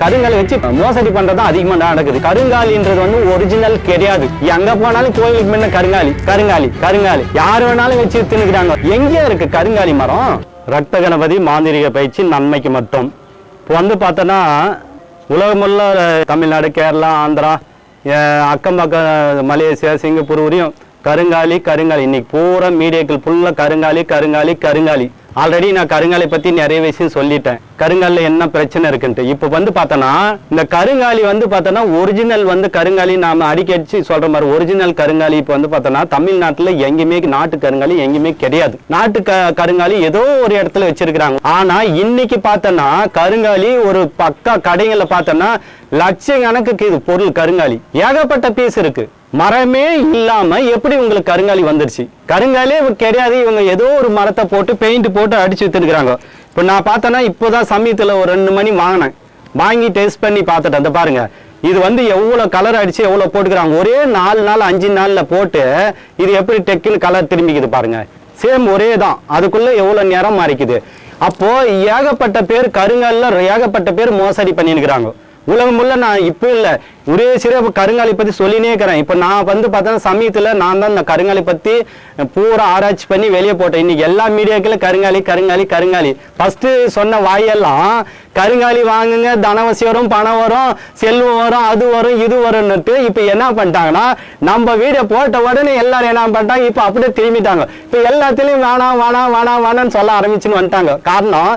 கருங்காலி வச்சு மோசடி பண்றது அதிகமா நடக்குது. கருங்காலின்றது வந்து ஒரிஜினல் கிடையாது. எங்க போனாலும் கோயிலுக்கு முன்ன கருங்காலி கருங்காலி கருங்காலி. யார் வேணாலும் வச்சு தின்னுக்கிறாங்க எங்க இருக்கு கருங்காலி மரம்? ரத்த கணபதி மாந்திரிக பயிற்சி நன்மைக்கு மட்டும். இப்போ வந்து பார்த்தோன்னா உலகமுள்ள தமிழ்நாடு கேரளா ஆந்திரா அக்கம் பக்கம் மலேசியா சிங்கப்பூர் வரையும் கருங்காலி கருங்காலி. இன்னைக்கு பூரா மீடியாக்கள் ஃபுல்லாக கருங்காலி கருங்காலி கருங்காலி. ஆல்ரெடி நான் கருங்காலி பத்தி நிறைய விஷயம் சொல்லிட்டேன். கருங்காலில் என்ன பிரச்சனை இருக்குன்ட்டு. இப்போ வந்து பார்த்தோன்னா இந்த கருங்காலி வந்து பார்த்தோன்னா ஒரிஜினல் வந்து கருங்காலி நாம அடிக்கடிச்சு சொல்ற மாதிரி ஒரிஜினல் கருங்காலி இப்போ வந்து பார்த்தோன்னா தமிழ்நாட்டில் எங்கேயுமே நாட்டு கருங்காலி எங்கேயுமே கிடையாது. நாட்டு க கருங்காலி ஏதோ ஒரு இடத்துல வச்சிருக்கிறாங்க. ஆனா இன்னைக்கு பார்த்தோன்னா கருங்காலி ஒரு பக்கா கடைகளில் பார்த்தோன்னா லட்சக்கணக்குக்கு இது பொருள் கருங்காலி. ஏகப்பட்ட பீஸ் இருக்கு. மரமே இல்லாம எப்படி உங்களுக்கு கருங்காலி வந்துருச்சு? கருங்காலே கிடையாது இவங்க ஏதோ ஒரு மரத்தை போட்டு பெயிண்ட் போட்டு அடிச்சு வித்துருக்குறாங்க. இப்போ நான் பார்த்தேன்னா இப்போதான் சமயத்துல ஒரு ரெண்டு மணி வாங்கினேன். வாங்கி டெஸ்ட் பண்ணி பார்த்துட்டேன். அந்த பாருங்க. இது வந்து எவ்வளோ கலர் அடிச்சு எவ்வளோ போட்டுக்கிறாங்க. ஒரே நாலு நாள் அஞ்சு நாள்ல போட்டு இது எப்படி டெக்குன்னு கலர் திரும்பிக்குது பாருங்க. சேம் ஒரே தான் அதுக்குள்ள எவ்வளோ நேரம் மாறிக்குது. அப்போ ஏகப்பட்ட பேர் கருங்கல்ல ஏகப்பட்ட பேர் மோசடி பண்ணிருக்கிறாங்க உலகம் முள்ள நான் இப்போ இல்லை. ஒரே சிறப்பு கருங்காலி பற்றி சொல்லினே இருக்கிறேன். இப்போ நான் வந்து பார்த்தோன்னா சமயத்தில் நான் தான் இந்த கருங்காலி பற்றி பூரா ஆராய்ச்சி பண்ணி வெளியே போட்டேன். இன்னைக்கு எல்லா மீடியாக்களும் கருங்காலி கருங்காலி கருங்காலி. ஃபர்ஸ்ட் சொன்ன வாயெல்லாம் கருங்காலி வாங்குங்க தனவசி வரும் பணம் வரும் செல்வம் வரும் அது வரும் இது வரும்னுட்டு இப்போ என்ன பண்ணிட்டாங்கன்னா நம்ம வீடியோ போட்ட உடனே எல்லாரும் என்ன பண்ணிட்டாங்க இப்போ அப்படியே திரும்பிட்டாங்க. இப்போ எல்லாத்துலேயும் வேணாம் வேணாம் வேணாம் வேணாம்னு சொல்ல ஆரம்பிச்சுன்னு வந்துட்டாங்க. காரணம்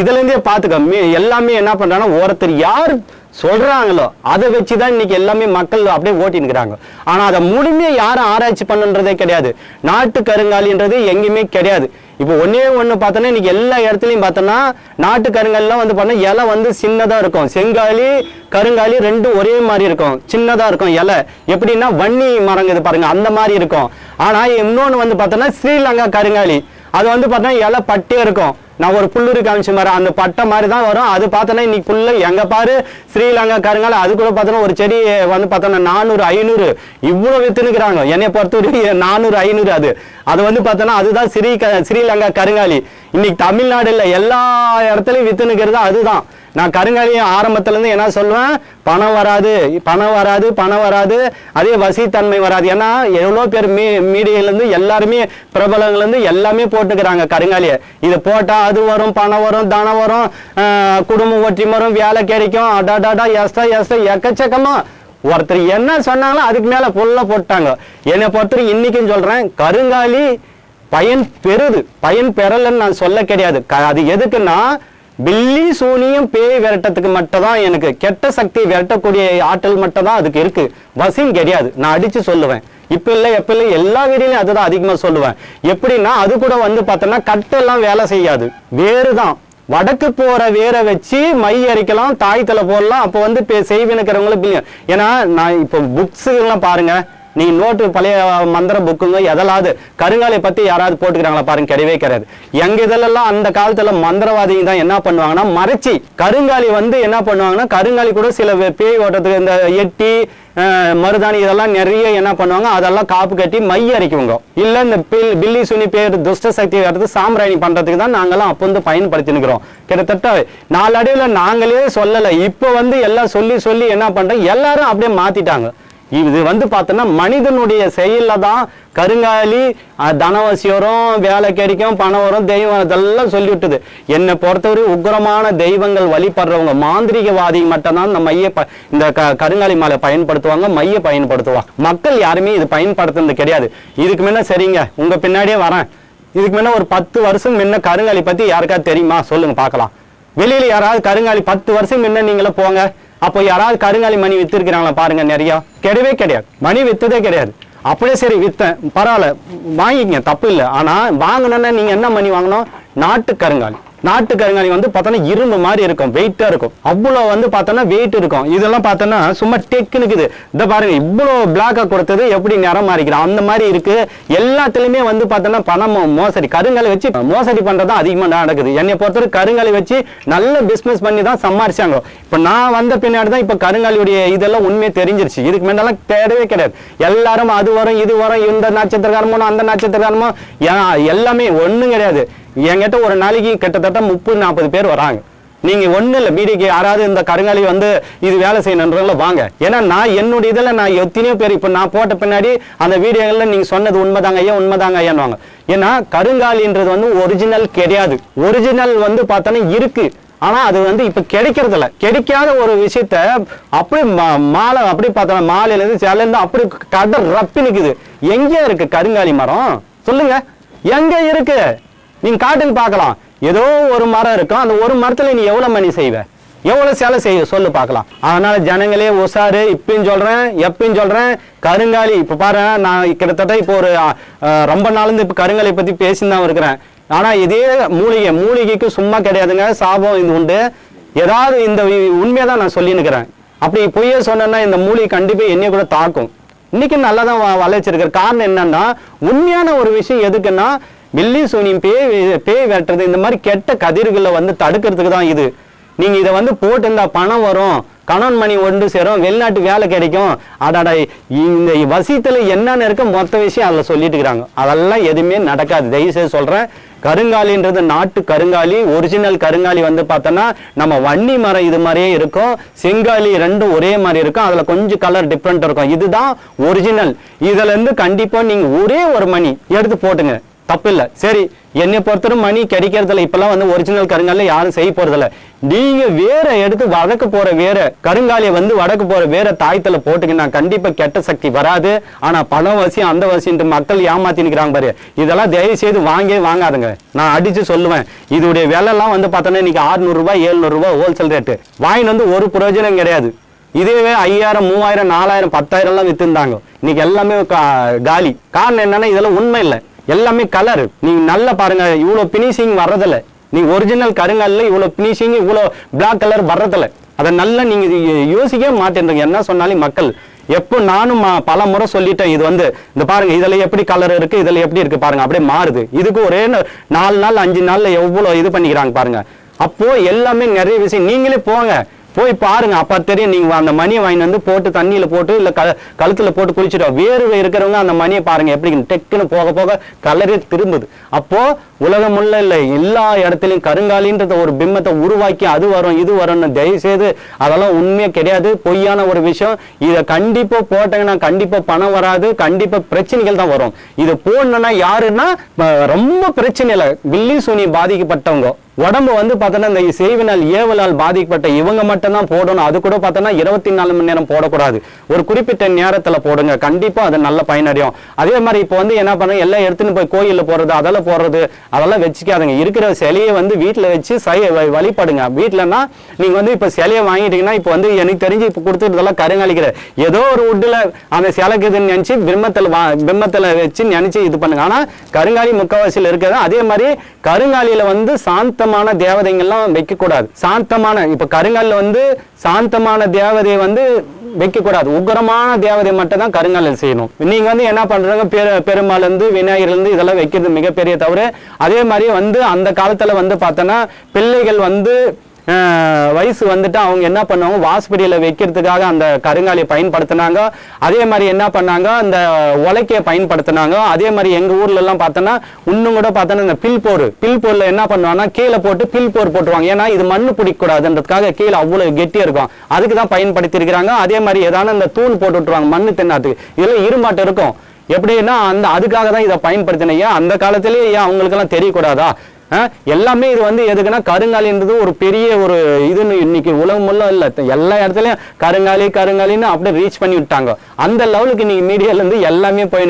இதுலேருந்தே பார்த்துக்க மீ- எல்லாமே என்ன பண்ணுறாங்கன்னா ஒருத்தர் யார் சொல்றாங்களோ அதை வச்சு தான் இன்னைக்கு எல்லாமே மக்கள் அப்படியே ஓட்டினுக்கிறாங்க ஆனா அதை முழுமையாக யாரும் ஆராய்ச்சி பண்ணுன்றதே கிடையாது. நாட்டு கருங்காலின்றது எங்கேயுமே கிடையாது. இப்போ ஒன்றே ஒன்று பார்த்தோன்னா இன்னைக்கு எல்லா இடத்துலையும் பார்த்தோன்னா நாட்டு கருங்காலிலாம் வந்து பார்த்தா இலை வந்து சின்னதா இருக்கும். செங்காலி கருங்காலி ரெண்டும் ஒரே மாதிரி இருக்கும். சின்னதா இருக்கும் இலை. எப்படின்னா வன்னி மரங்குது பாருங்க அந்த மாதிரி இருக்கும். ஆனா இன்னொன்னு வந்து பார்த்தோன்னா ஸ்ரீலங்கா கருங்காலி. அது வந்து பார்த்தோன்னா இலை பட்டே இருக்கும். நான் ஒரு புல்லுரு காமிச்ச மாதிரி அந்த பட்டை மாதிரி தான் வரும். அது பார்த்தோன்னா இன்னைக்கு புல்லு எங்க பாரு ஸ்ரீலங்கா கருங்கால அது கூட பார்த்தோன்னா ஒரு செடி வந்து பார்த்தோன்னா நானூறு ஐநூறு. இவ்வளோ வித்துனுக்குறாங்க என்னை பொறுத்தவரைக்கும் நானூறு ஐநூறு அது. அது வந்து பார்த்தோன்னா அதுதான் ஸ்ரீ க ஸ்ரீலங்கா கருங்காலி. இன்னைக்கு தமிழ்நாடு இல்லை எல்லா இடத்துலையும் வித்துனுக்கிறது அதுதான். நான் கருங்காலி ஆரம்பத்துலேருந்து என்ன சொல்லுவேன்? பணம் வராது பணம் வராது பணம் வராது. அதே வசித்தன்மை வராது. ஏன்னா எவ்வளோ பேர் மீ மீடியாலேருந்து எல்லாருமே பிரபலங்கள்லேருந்து எல்லாமே போட்டுக்கிறாங்க கருங்காலியை. இதை போட்டால் அது வரும் பணம் வரும் தனம் வரும் குடும்பம் ஒற்றி வரும் வேலை கிடைக்கும். அடாடாடா எஸ்டா எஸ்டா எக்கச்சக்கமா. ஒருத்தர் என்ன சொன்னாங்களோ அதுக்கு மேலே ஃபுல்லாக போட்டாங்க. என்னை பொறுத்தவரை இன்னைக்கும் சொல்கிறேன் கருங்காலி பயன் பெறுது. பயன் பெறலைன்னு நான் சொல்ல கிடையாது. க- அது எதுக்குன்னா பில்லி சூனியம் பேய் விரட்டத்துக்கு மட்டும் தான் எனக்கு. கெட்ட சக்தி விரட்டக்கூடிய ஆற்றல் மட்டும் தான் அதுக்கு இருக்கு. வசிம் கிடையாது. நான் அடிச்சு சொல்லுவேன். இப்ப இல்ல எப்ப இல்ல எல்லா வீடியோலையும் அதுதான் அதிகமா சொல்லுவேன். எப்படின்னா அது கூட வந்து பார்த்தோன்னா கட்டெல்லாம் வேலை செய்யாது. வேறு தான் வடக்கு போற வேரை வச்சு மை அரைக்கலாம் தாய்த்தலை போடலாம். அப்போ வந்து இப்போ செய்வினுக்கிறவங்களுக்கு ஏன்னா நான் இப்போ புக்ஸ் எல்லாம் பாருங்க. நீ நோட்டு பழைய மந்திர புக்குங்க எதலாவது கருங்காலை பத்தி யாராவது போட்டுக்கிறாங்களா பாருங்க கிடையவே கிடையாது எங்க இதெல்லாம் அந்த காலத்துல மந்திரவாதிங்க தான் என்ன பண்ணுவாங்கன்னா மறைச்சி கருங்காலி வந்து என்ன பண்ணுவாங்கன்னா கருங்காலி கூட சில பேய் ஓட்டத்துக்கு இந்த எட்டி மருதாணி இதெல்லாம் நிறைய என்ன பண்ணுவாங்க அதெல்லாம் காப்பு கட்டி மை அரைக்குவாங்க. இல்ல இந்த பில் பில்லி சுனி பேர் துஷ்ட சக்தி வரது சாம்பிராணி பண்றதுக்கு தான் நாங்களாம் அப்போ வந்து பயன்படுத்தினுக்கிறோம் கிட்டத்தட்ட நாளடைவில் நாங்களே சொல்லலை. இப்போ வந்து எல்லாம் சொல்லி சொல்லி என்ன பண்றோம் எல்லாரும் அப்படியே மாத்திட்டாங்க. இது வந்து பார்த்தோன்னா மனிதனுடைய செயல்ல தான் கருங்காலி அஹ், தனவசி வரும் வேலை கிடைக்கும் பணம் வரும் தெய்வம் இதெல்லாம் சொல்லிவிட்டுது. என்னை பொறுத்தவரை உக்ரமான தெய்வங்கள் வழிபடுறவங்க மாந்திரிகவாதி மட்டும்தான் இந்த மைய ப- இந்த க கருங்காலி மாலை பயன்படுத்துவாங்க மைய பயன்படுத்துவாங்க மக்கள் யாருமே இது பயன்படுத்துறது கிடையாது. இதுக்கு முன்ன சரிங்க உங்கள் பின்னாடியே வரேன். இதுக்கு முன்ன ஒரு பத்து வருஷம் முன்ன கருங்காலி பற்றி யாருக்காவது தெரியுமா? சொல்லுங்கள் பார்க்கலாம். வெளியில் யாராவது கருங்காலி பத்து வருஷம் முன்ன நீங்களே போங்க. அப்போ யாராவது கருங்காலி மணி வித்துருக்கிறாங்களா பாருங்க நிறையா. கிடையவே கிடையாது. மணி வித்ததே கிடையாது. அப்படியே சரி வித்தேன். பரவாயில்ல. வாங்கிக்கங்க தப்பு இல்லை. ஆனா வாங்கணும்னா நீங்க என்ன மணி வாங்கணும்? நாட்டு கருங்காலி. நாட்டு கருங்காலி வந்து பார்த்தோன்னா இரும்பு மாதிரி இருக்கும் வெயிட்டாக இருக்கும். அவ்வளோ வந்து பார்த்தோன்னா வெயிட் இருக்கும். இதெல்லாம் பார்த்தோன்னா சும்மா டெக்குன்னு இருக்குது. இதை பாருங்க இவ்வளோ பிளாக்காக கொடுத்தது எப்படி நிறம் மாறிக்கிறோம் அந்த மாதிரி இருக்கு. எல்லாத்துலேயுமே வந்து பார்த்தோன்னா பணம் மோசடி கருங்காலி வச்சு மோசடி பண்ணுறது அதிகமாக நடக்குது. என்னை பொறுத்தவரை கருங்காலி வச்சு நல்ல பிஸ்னஸ் பண்ணி தான் சம்பாரிச்சாங்க. இப்போ நான் வந்த பின்னாடி தான் இப்போ கருங்காலியுடைய இதெல்லாம் உண்மையை தெரிஞ்சிருச்சு. இதுக்கு முன்னெல்லாம் தேடவே கிடையாது. எல்லாரும் அது வரும் இது வரும் இந்த நட்சத்திரக்காரமோ அந்த நட்சத்திரக்காரமோ எல்லாமே ஒன்றும் கிடையாது. என்கிட்ட ஒரு நாளைக்கு கிட்டத்தட்ட முப்பது நாற்பது பேர் வராங்க. நீங்க ஒண்ணு இல்ல பிடிக்கு யாராவது இந்த கருங்காலி வந்து இது வேலை செய்யணுன்றதுல வாங்க. ஏன்னா நான் என்னுடைய இதுல நான் எத்தனையோ பேர் இப்ப நான் போட்ட பின்னாடி அந்த வீடியோகள்ல நீங்க சொன்னது உண்மைதாங்க ஐயா உண்மைதாங்க ஐயான்னுவாங்க. ஏன்னா கருங்காலின்றது வந்து ஒரிஜினல் கிடையாது. ஒரிஜினல் வந்து பார்த்தோன்னா இருக்கு. ஆனா அது வந்து இப்ப கிடைக்கிறது இல்ல கிடைக்காத ஒரு விஷயத்த அப்படி மா- மாலை அப்படி பார்த்தோம் மாலையில இருந்து சிலையில இருந்து அப்படி கடை ரப்பி நிக்குது. எங்க இருக்கு கருங்காலி மரம்? சொல்லுங்க. எங்க இருக்கு? நீங்க காட்டுக்கு பார்க்கலாம். ஏதோ ஒரு மரம் இருக்கும். அந்த ஒரு மரத்துல நீ எவ்வளவு மணி செய்வ? எவ்வளவு சேலை செய்ய சொல்லு பார்க்கலாம். அதனால ஜனங்களே உஷாரு. இப்பயும் சொல்றேன் எப்பயும் சொல்றேன். கருங்காலி இப்ப பாரு நான் கிட்டத்தட்ட இப்போ ஒரு ரொம்ப நாளிருந்து இப்ப கருங்காலி பத்தி பேசின்னு தான் இருக்கிறேன். ஆனா இதே மூலிகை மூலிகைக்கு சும்மா கிடையாதுங்க. சாபம் இது உண்டு. ஏதாவது இந்த உண்மையை தான் நான் சொல்லினுக்கிறேன் அப்படி பொய்யே சொன்னேன்னா இந்த மூலிகை கண்டிப்பாக என்னைய கூட தாக்கும். இன்னைக்கு நல்லா தான் வளைச்சிருக்கிற காரணம் என்னன்னா உண்மையான ஒரு விஷயம் எதுக்குன்னா வில்லி சூனியம் பேய் பேய் வெட்டுறது இந்த மாதிரி கெட்ட கதிர்களை வந்து தடுக்கிறதுக்கு தான் இது. நீங்க இதை வந்து போட்டிருந்தா பணம் வரும் கணவன் மணி ஒன்று சேரும் வெளிநாட்டு வேலை கிடைக்கும். அடாடா இந்த வசியத்துல என்னென்ன இருக்க மொத்த விஷயம் அதில் சொல்லிட்டு இருக்கிறாங்க அதெல்லாம் எதுவுமே நடக்காது. தயவு செய்து சொல்றேன் கருங்காலின்றது நாட்டு கருங்காலி ஒரிஜினல் கருங்காலி வந்து பார்த்தோன்னா நம்ம வன்னி மரம் இது மாதிரியே இருக்கும் செங்காலி ரெண்டும் ஒரே மாதிரி இருக்கும் அதில் கொஞ்சம் கலர் டிஃப்ரெண்ட் இருக்கும். இதுதான் ஒரிஜினல் இதுல இருந்து கண்டிப்பா நீங்க ஒரே ஒரு மணி எடுத்து போட்டுங்க. தப்பு சரி என்னை பொறுத்தவரை மணி கிடைக்கிறதுல இப்பெல்லாம் வந்து ஒரிஜினல் கருங்காலில் யாரும் செய்ய போறதில்ல. நீங்க வேற எடுத்து வடக்கு போற வேற கருங்காலியை வந்து வடக்கு போற வேற தாயத்துல போட்டுக்கினா கண்டிப்பா கெட்ட சக்தி வராது. ஆனா பணம் வசியம் அந்த வசின்ட்டு மக்கள் ஏமாத்தி நிற்கிறாங்க பாரு. இதெல்லாம் தயவு செய்து வாங்கவே வாங்காதுங்க. நான் அடிச்சு சொல்லுவேன். இதோடைய விலைலாம் வந்து பார்த்தோன்னா இன்னைக்கு 600 ரூபாய் 700 ரூபாய் ஹோல்சேல் ரேட்டு வாங்கிட்டு வந்து ஒரு பிரயோஜனம் கிடையாது. இதுவே ஐயாயிரம் மூவாயிரம் நாலாயிரம் பத்தாயிரம்லாம் விற்றுருந்தாங்க வித்துருந்தாங்க. இன்னைக்கு எல்லாமே கா- காலி. காரணம் என்னன்னா இதெல்லாம் உண்மை இல்லை. எல்லாமே கலர் நீங்கள் நல்லா பாருங்க இவ்வளோ பினிஷிங் வர்றதில்ல. நீங்கள் ஒரிஜினல் கருங்கல்ல இவ்வளோ பினிஷிங் இவ்வளோ பிளாக் கலர் வர்றதில்ல. அதை நல்லா நீங்கள் யோசிக்க யோசிக்கவே மாட்டேன்றீங்க. என்ன சொன்னாலும் மக்கள் எப்போ நானும் பல முறை சொல்லிட்டேன் இது வந்து இந்த பாருங்க இதில் எப்படி கலர் இருக்கு இதில் எப்படி இருக்கு பாருங்க அப்படியே மாறுது. இதுக்கு ஒரே நாலு நாள் அஞ்சு நாளில் எவ்வளோ இது பண்ணிக்கிறாங்க பாருங்க. அப்போ எல்லாமே நிறைய விஷயம் நீங்களே போங்க. போய் பாருங்க அப்ப தெரியும் நீங்க அந்த மணியை வாங்கிட்டு வந்து போட்டு தண்ணியில போட்டு இல்ல க- கழுத்துல போட்டு குளிச்சுட்டோம் வேர்வை இருக்கிறவங்க அந்த மணியை பாருங்க எப்படி டெக்குன்னு போக போக கலரே திரும்புது. அப்போ உலகம் உள்ள இல்லை. எல்லா இடத்துலையும் கருங்காலின்றத ஒரு பிம்பத்தை உருவாக்கி அது வரும் இது வரும்னு தயவு செய்து அதெல்லாம் உண்மையே கிடையாது. பொய்யான ஒரு விஷயம். இதை கண்டிப்பாக போட்டாங்கன்னா கண்டிப்பாக பணம் வராது கண்டிப்பாக பிரச்சனைகள் தான் வரும். இது போடணும்னா யாருன்னா ரொம்ப பிரச்சனை இல்லை. வில்லி சூனி பாதிக்கப்பட்டவங்க. உடம்பு வந்து பார்த்தோன்னா இந்த செய்வினால் ஏவலால் பாதிக்கப்பட்ட இவங்க மட்டும்தான் போடணும். அது கூட பார்த்தோன்னா இருபத்தி நாலு மணி நேரம் போடக்கூடாது. ஒரு குறிப்பிட்ட நேரத்தில் போடுங்க. கண்டிப்பாக அது நல்ல பயனடையும். அதே மாதிரி இப்போ வந்து என்ன பண்ணுங்க எல்லாம் எடுத்துன்னு போய் கோயிலில் போகிறது அதெல்லாம் போடுறது அதெல்லாம் வச்சுக்காதுங்க. இருக்கிற சிலையை வந்து வீட்டில் வச்சு சை- வ- வழிபடுங்க. வீட்டுலன்னா நீங்கள் வந்து இப்போ சிலையை வாங்கிட்டீங்கன்னா இப்போ வந்து எனக்கு தெரிஞ்சு இப்போ கொடுத்துட்டதெல்லாம் கருங்காலிக்கிற. ஏதோ ஒரு உட்டில் அந்த சிலைக்குதுன்னு நினச்சி பிம்மத்தில் வா பிம்மத்தில் வச்சு நினச்சி இது பண்ணுங்க. ஆனால் கருங்காலி முக்கவாசியில் இருக்கிறது அதே மாதிரி கருங்காலியில் வந்து சாந்தமான தேவதைங்கள்லாம் வைக்கக்கூடாது. சாந்தமான இப்போ கருங்காலில் வந்து சாந்தமான தேவதையை வந்து வைக்கக்கூடாது. உக்கரமான தேவதை மட்டும் தான் கருங்காலில் செய்யணும். நீங்க வந்து என்ன பண்றாங்க? பெரு பெருமாள் இருந்து இருந்து இதெல்லாம் வைக்கிறது மிகப்பெரிய தவறு. அதே மாதிரி வந்து அந்த காலத்துல வந்து பார்த்தோன்னா பிள்ளைகள் வந்து வயசு வந்துட்டு அவங்க என்ன பண்ணுவாங்க? வாசுபடியில் வைக்கிறதுக்காக அந்த கருங்காலியை பயன்படுத்தினாங்க. அதே மாதிரி என்ன பண்ணாங்க? அந்த உலக்கையை பயன்படுத்தினாங்க. அதே மாதிரி எங்கள் ஊர்ல பார்த்தோன்னா இன்னும் கூட பார்த்தோன்னா இந்த பில் போர் பில் போரில் என்ன பண்ணுவாங்கன்னா கீழே போட்டு பில் போர் போட்டுருவாங்க. ஏன்னா இது மண்ணு பிடிக்கக்கூடாதுன்றதுக்காக கீழே அவ்வளோ கெட்டியாக இருக்கும். அதுக்கு தான் பயன்படுத்தியிருக்கிறாங்க. அதே மாதிரி ஏதான இந்த தூண் போட்டு விட்டுருவாங்க மண்ணு தின்னாத்துக்கு. இதில் இருமாட்டம் இருக்கும். எப்படின்னா அந்த அதுக்காக தான் இதை பயன்படுத்தினீங்க அந்த காலத்திலேயே ஏன் அவங்களுக்கெல்லாம் தெரியக்கூடாதா? எல்லாமே இது வந்து எதுக்குன்னா கருங்காலின்றது ஒரு பெரிய ஒரு இதுன்னு இன்னைக்கு உலகம் முள்ள இல்லை. எல்லா இடத்துலயும் கருங்காலி கருங்காலின்னு அப்படியே ரீச் பண்ணி விட்டாங்க. அந்த லெவலுக்கு இன்னைக்கு மீடியால இருந்து எல்லாமே போய்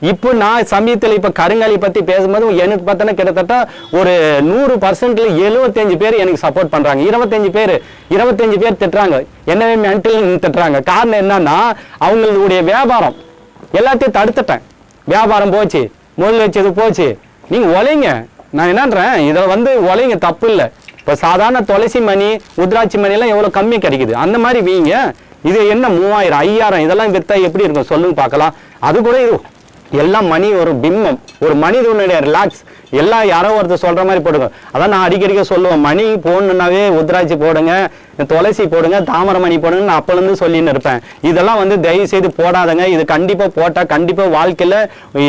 இப்போ நான் சமயத்தில் இப்போ கருங்காலி பத்தி பேசும்போது எனக்கு பார்த்தோன்னா கிட்டத்தட்ட ஒரு நூறு பர்சன்ட்ல எழுபத்தஞ்சு பேர் எனக்கு சப்போர்ட் பண்றாங்க. இருபத்தஞ்சு பேர் இருபத்தஞ்சு பேர் திட்டுறாங்க. என்னவே மென்டல் திட்டுறாங்க. காரணம் என்னன்னா அவங்களுடைய வியாபாரம். எல்லாத்தையும் தடுத்துட்டேன். வியாபாரம் போச்சு முதல் வச்சது போச்சு. நீங்க ஒலைங்க நான் என்னன்றேன் இதில் வந்து உலைங்க தப்பு இல்லை இப்போ சாதாரண துளசி மணி உத்ராட்சி மணி எவ்வளோ கம்மி கிடைக்குது. அந்த மாதிரி வீங்க. இது என்ன மூவாயிரம் ஐயாயிரம் இதெல்லாம் விற்றா எப்படி இருக்கும் சொல்லுங்க பார்க்கலாம். அது கூட இது எல்லாம் மணி ஒரு பிம்பம். ஒரு மனிதனுடைய ரிலாக்ஸ் எல்லாம் யாரோ ஒருத்தர் சொல்கிற மாதிரி போடுங்க அதான் நான் அடிக்கடிக்க சொல்லுவேன் மணி போடணுன்னாவே உத்ராட்சி போடுங்க. துளசி போடுங்க தாமரமணி போடுங்க நான் அப்பலேருந்து சொல்லின்னு இருப்பேன். இதெல்லாம் வந்து தயவு செய்து போடாதங்க. இது கண்டிப்பாக போட்டால் கண்டிப்பாக வாழ்க்கையில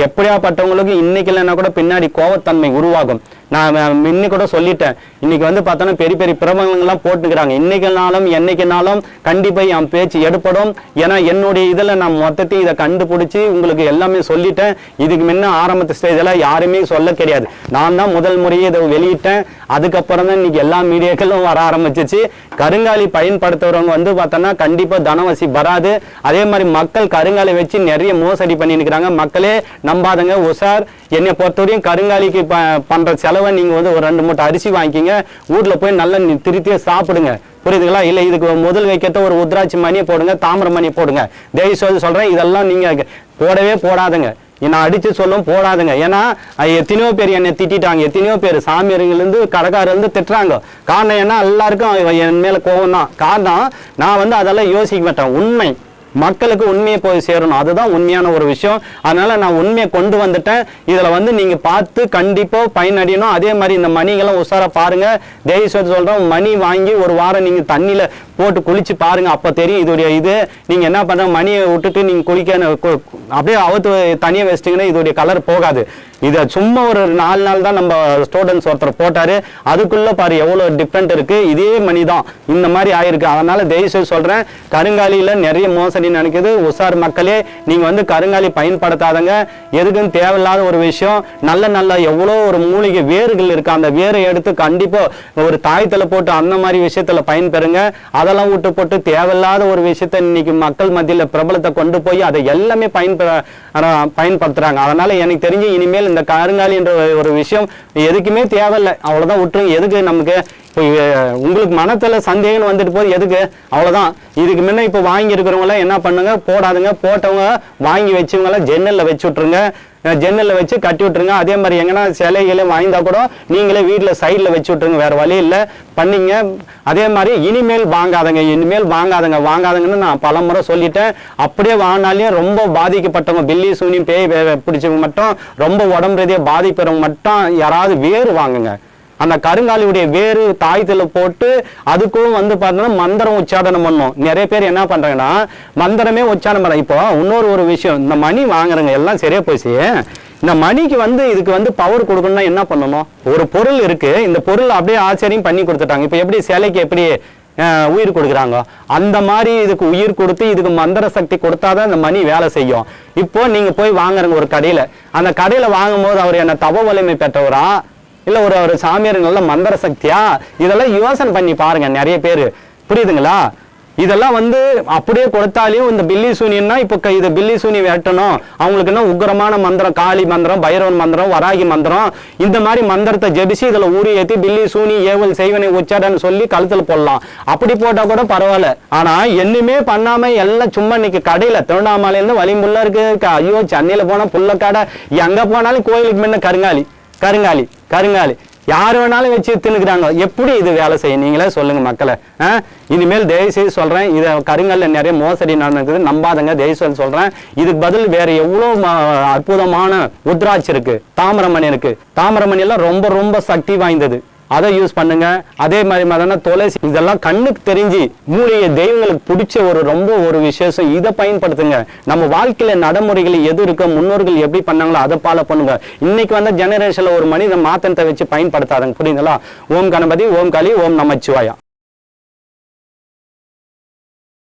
எப்படியாப்பட்டவங்களுக்கு இன்னைக்கு இல்லைன்னா கூட பின்னாடி கோவத்தன்மை உருவாகும். நான் முன்ன கூட சொல்லிட்டேன். இன்னைக்கு வந்து பார்த்தோன்னா பெரிய பெரிய பிரபலங்கள்லாம் போட்டுக்கிறாங்க. இன்னைக்குனாலும் என்னைக்குனாலும் கண்டிப்பாக என் பேச்சு எடுப்படும் ஏன்னா என்னுடைய இதில் நான் மொத்தத்தையும் இதை கண்டுபிடிச்சி உங்களுக்கு எல்லாமே சொல்லிட்டேன். இதுக்கு முன்ன ஆரம்பத்து ஸ்டேஜில் யாருமே சொல்ல கிடையாது. நான் தான் முதல் முறையே இதை வெளியிட்டேன். அதுக்கப்புறம் தான் இன்னைக்கு எல்லா மீடியாக்களும் வர ஆரம்பிச்சிச்சு. கருங்காலி பயன்படுத்துறவங்க வந்து பார்த்தோன்னா கண்டிப்பாக தனவசி வராது. அதே மாதிரி மக்கள் கருங்காலி வச்சு நிறைய மோசடி பண்ணிருக்கிறாங்க மக்களே நம்பாதங்க. உஷார் என்னை பொறுத்தவரையும் கருங்காலிக்கு ப பண்ணுற செலவை நீங்கள் வந்து ஒரு ரெண்டு மூட்டை அரிசி வாங்கிக்கிங்க. வீட்டில் போய் நல்லா திருத்தியாக சாப்பிடுங்க. புரியுதுங்களா? இல்லை இதுக்கு முதல் வைக்கிறத ஒரு உத்ராட்சி மணியை போடுங்க தாமிர மணியை போடுங்க. தயவு செய்து சொல்கிறேன் இதெல்லாம் நீங்கள் போடவே போடாதுங்க. நான் அடித்து சொல்லும் போடாதுங்க. ஏன்னா எத்தனையோ பேர் என்னை திட்டாங்க எத்தனையோ பேர் சாமியாருங்கலேருந்து கடைக்காரர்லேருந்து திட்டுறாங்க. காரணம் என்ன? எல்லாருக்கும் என் மேலே கோவம் தான். காரணம் நான் வந்து அதெல்லாம் யோசிக்க மாட்டேன். உண்மை. மக்களுக்கு உண்மையை போய் சேரணும். அதுதான் உண்மையான ஒரு விஷயம். அதனால நான் உண்மையை கொண்டு வந்துட்டேன். இதில் வந்து நீங்கள் பார்த்து கண்டிப்பாக பயனடையணும். அதே மாதிரி இந்த மணிகெல்லாம் உஷாராக பாருங்கள் தயவு செய்து மணி வாங்கி ஒரு வாரம் நீங்கள் தண்ணியில் போட்டு குளிச்சு பாருங்க அப்போ தெரியும் இதோடைய இது. நீங்க என்ன பண்ணுற மணியை விட்டுட்டு நீங்க குளிக்க அப்படியே அவுத்து தனியாக வச்சிட்டிங்கன்னா இதோடைய கலர் போகாது. இதை சும்மா ஒரு நாலு நாள் தான் நம்ம ஸ்டூடெண்ட்ஸ் ஒருத்தர் போட்டாரு. அதுக்குள்ள பாரு எவ்வளோ டிஃப்ரெண்ட் இருக்கு. இதே மணி தான். இந்த மாதிரி ஆயிருக்கு. அதனால தயவுசெய்து சொல்றேன் கருங்காலியில நிறைய மோசடி நினைக்குது உஷார் மக்களே நீங்க வந்து கருங்காலி பயன்படுத்தாதங்க. எதுக்கும் தேவையில்லாத ஒரு விஷயம். நல்ல நல்ல எவ்வளோ ஒரு மூலிகை வேர்கள் இருக்கு. அந்த வேரை எடுத்து கண்டிப்பா ஒரு தாயத்தில் போட்டு அந்த மாதிரி விஷயத்துல பயன்பெறுங்க. அதை அதெல்லாம் விட்டு போட்டு தேவையில்லாத ஒரு விஷயத்த இன்னைக்கு மக்கள் மத்தியில பிரபலத்தை கொண்டு போய் அதை எல்லாமே பயன்ப பயன்படுத்துறாங்க. அதனால எனக்கு தெரிஞ்சு இனிமேல் இந்த கருங்காலி என்ற ஒரு விஷயம் எதுக்குமே தேவையில்லை. அவ்வளோதான் விட்டுருங்க. எதுக்கு நமக்கு இப்போ உங்களுக்கு மனத்துல சந்தேகம் வந்துட்டு போது எதுக்கு? அவ்வளோதான் இதுக்கு முன்ன இப்போ வாங்கி இருக்கிறவங்க என்ன பண்ணுங்க? போடாதுங்க. போட்டவங்க வாங்கி வச்சவங்களாம் எல்லாம் ஜன்னல்ல வச்சு விட்ருங்க ஜன்னலில் வச்சு கட்டி விட்டுருங்க. அதே மாதிரி எங்கன்னா சிலைகளை வாங்கிந்தா கூட நீங்களே வீட்டில் சைடில் வச்சு விட்டுருங்க. வேறு வழி இல்லை. பண்ணிங்க. அதே மாதிரி இனிமேல் வாங்காதங்க. இனிமேல் வாங்காதங்க. வாங்காதங்கன்னு நான் பல முறை சொல்லிட்டேன். அப்படியே வாங்கினாலையும் ரொம்ப பாதிக்கப்பட்டவங்க பில்லி சூனியும் பேய் வே- பிடிச்சவங்க மட்டும் ரொம்ப உடம்பு ரீதியாக பாதிப்பெறவங்க மட்டும் யாராவது வேறு வாங்குங்க. அந்த கருங்காலியுடைய வேறு தாயத்தில் போட்டு அதுக்கும் வந்து பார்த்தீங்கன்னா மந்திரம் உச்சாடனம் பண்ணும். நிறைய பேர் என்ன பண்ணுறாங்கன்னா மந்திரமே உச்சாரணம் பண்ண இப்போ இன்னொரு ஒரு விஷயம் இந்த மணி வாங்குறவங்க எல்லாம் சரியா போச்சு. இந்த மணிக்கு வந்து இதுக்கு வந்து பவர் கொடுக்கணும்னா என்ன பண்ணணும்? ஒரு பொருள் இருக்கு. இந்த பொருள் அப்படியே ஆச்சரியம் பண்ணி கொடுத்துட்டாங்க. இப்போ எப்படி சிலைக்கு எப்படி உயிர் கொடுக்குறாங்க? அந்த மாதிரி இதுக்கு உயிர் கொடுத்து இதுக்கு மந்திர சக்தி கொடுத்தாதான் இந்த மணி வேலை செய்யும். இப்போ நீங்க போய் வாங்குறங்க ஒரு கடையில அந்த கடையில வாங்கும்போது அவர் என்ன தவ வலிமை பெற்றவரா? இல்லை ஒரு ஒரு சாமியார் நல்ல மந்திர சக்தியா? இதெல்லாம் யோசனை பண்ணி பாருங்க நிறைய பேர். புரியுதுங்களா? இதெல்லாம் வந்து அப்படியே கொடுத்தாலையும் இந்த பில்லி சூனியன்னா இப்போ இது பில்லி சூனி வெட்டணும். அவங்களுக்கு என்ன உக்கிரமான மந்திரம்? காளி மந்திரம் பைரவன் மந்திரம் வராகி மந்திரம். இந்த மாதிரி மந்திரத்தை ஜெபிச்சு இதில் ஊறி ஏற்றி பில்லி சூனி ஏவல் செய்வனை உச்சாடன்னு சொல்லி கழுத்தில் போடலாம். அப்படி போட்டால் கூட பரவாயில்ல. ஆனால் என்னுமே பண்ணாமல் எல்லாம் சும்மா இன்னைக்கு கடையில் திருவண்ணாமலையிலேருந்து வலிமுள்ள இருக்கு. க- ஐயோ சென்னையில போனா புல்லக்காடை. எங்கே போனாலும் கோயிலுக்கு முன்ன கருங்காலி. கருங்காலி கருங்காலி. யார் வேணாலும் வச்சு தின்னுக்குறாங்க. எப்படி இது வேலை செய்யும்? நீங்களே சொல்லுங்க மக்களை. ஆ? இனிமேல் தயவு செய்து சொல்கிறேன் இதை கருங்கல்ல நிறைய மோசடி நடக்குது நம்பாதங்க தயவு செய்து இதுக்கு பதில் வேறு எவ்வளோ அற்புதமான உத்ராட்சி இருக்குது தாமிரமணி இருக்குது தாமிரமணி எல்லாம் ரொம்ப ரொம்ப சக்தி வாய்ந்தது. அதை யூஸ் பண்ணுங்க. அதே மாதிரி மாதிரினா துளசி இதெல்லாம் கண்ணுக்கு தெரிஞ்சு மூலிகை தெய்வங்களுக்கு பிடிச்ச ஒரு ரொம்ப ஒரு விசேஷம். இதை பயன்படுத்துங்க. நம்ம வாழ்க்கையில நடைமுறைகள் எது இருக்கோ முன்னோர்கள் எப்படி பண்ணாங்களோ அதை ஃபாலோ பண்ணுங்க. இன்னைக்கு வந்த ஜெனரேஷன்ல ஒரு மனிதன் மாத்தனத்தை வச்சு பயன்படுத்தாதங்க புரியுதுங்களா? ஓம் கணபதி ஓம் காளி ஓம் நமச்சிவாயா.